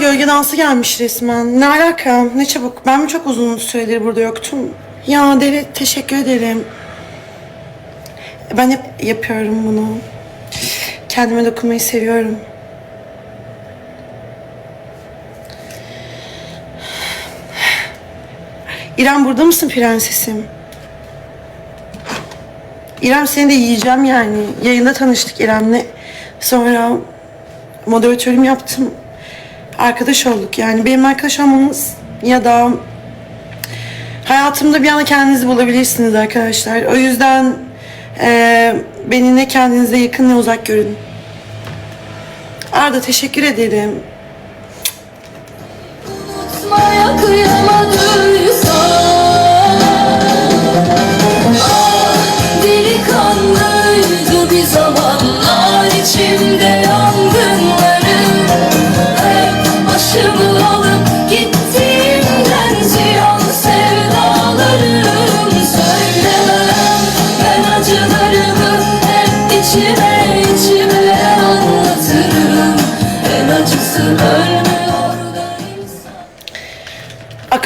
gölge dansı gelmiş resmen. Ne alaka? Ne çabuk. Ben mi çok uzun süredir burada yoktum? Ya deli teşekkür ederim. Ben hep yapıyorum bunu. Kendime dokunmayı seviyorum. İrem burada mısın prensesim? İrem seni de yiyeceğim yani. Yayında tanıştık İrem'le. Sonra moderatörüm yaptım. Arkadaş olduk yani. Benim arkadaş olmamız ya da hayatımda bir anda kendinizi bulabilirsiniz arkadaşlar. O yüzden eee beni ne kendinize yakın ne uzak görün. Arda teşekkür ederim.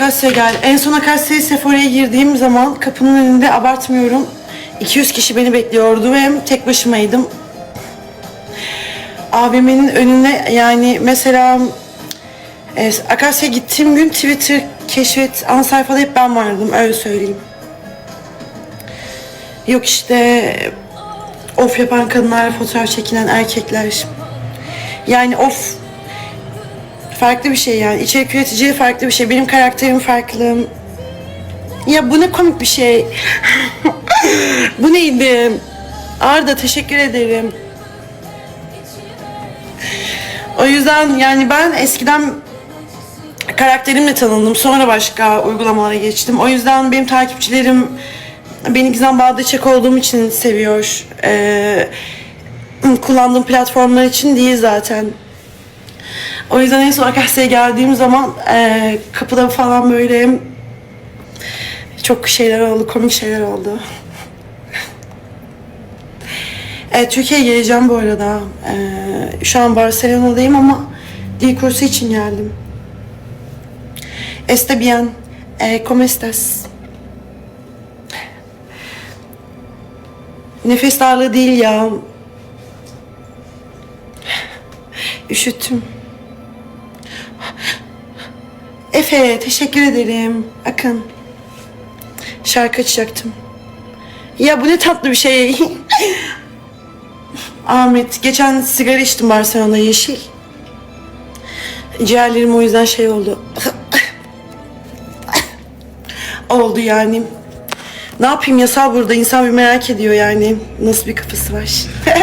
Akasya gel. En son Akasya'ya Sephora'ya girdiğim zaman kapının önünde abartmıyorum. 200 kişi beni bekliyordu ve tek başımaydım. AVM'nin önüne yani mesela e, Akasya gittiğim gün Twitter keşfet ana sayfada hep ben vardım öyle söyleyeyim. Yok işte of yapan kadınlar, fotoğraf çekilen erkekler. Yani of farklı bir şey yani. İçerik üreticiye farklı bir şey. Benim karakterim farklı. Ya bu ne komik bir şey. bu neydi? Arda teşekkür ederim. O yüzden yani ben eskiden karakterimle tanındım. Sonra başka uygulamalara geçtim. O yüzden benim takipçilerim beni Gizem Bağdaçek olduğum için seviyor. Ee, kullandığım platformlar için değil zaten. O yüzden en son Akasya'ya geldiğim zaman eee, kapıda falan böyle çok şeyler oldu, komik şeyler oldu. E, Türkiye'ye geleceğim bu arada. Eee, şu an Barcelona'dayım ama dil kursu için geldim. Está bien. Eh, ¿Cómo estás? Nefes darlığı değil ya. Üşüttüm. Efe teşekkür ederim. Akın. Şarkı açacaktım. Ya bu ne tatlı bir şey. Ahmet geçen sigara içtim Barcelona'da yeşil. Ciğerlerim o yüzden şey oldu. oldu yani. Ne yapayım yasal burada insan bir merak ediyor yani. Nasıl bir kafası var.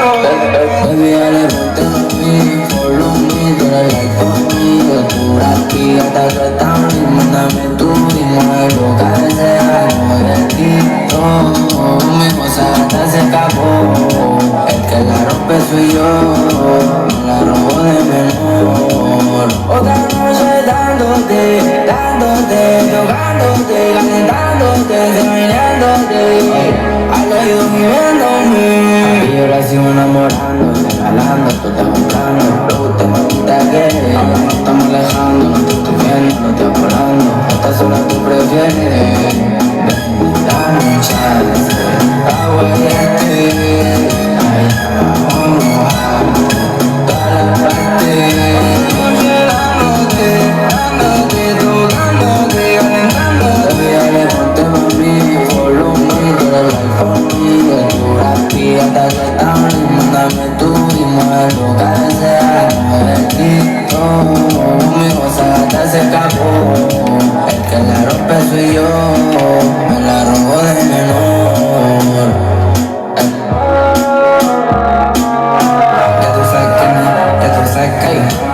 life.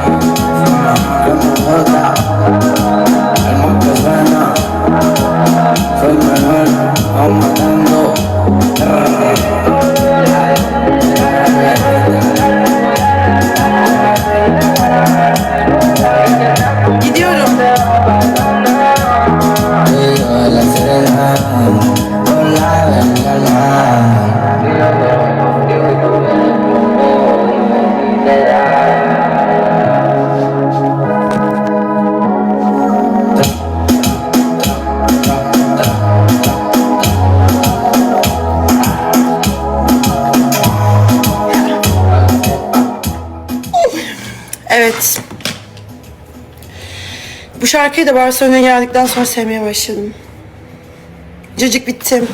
Evet. Bu şarkıyı da Barcelona'ya geldikten sonra sevmeye başladım. Cacık bittim.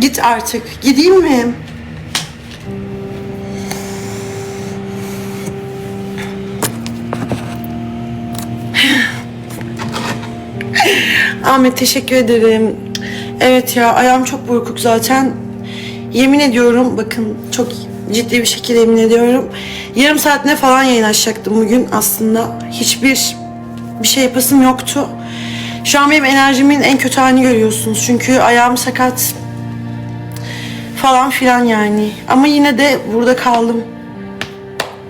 Git artık. Gideyim mi? Ahmet teşekkür ederim. Evet ya ayağım çok burkuk zaten. Yemin ediyorum bakın çok ciddi bir şekilde yemin ediyorum. Yarım saatine falan yayın açacaktım bugün aslında. Hiçbir bir şey yapasım yoktu. Şu an benim enerjimin en kötü halini görüyorsunuz. Çünkü ayağım sakat falan filan yani. Ama yine de burada kaldım.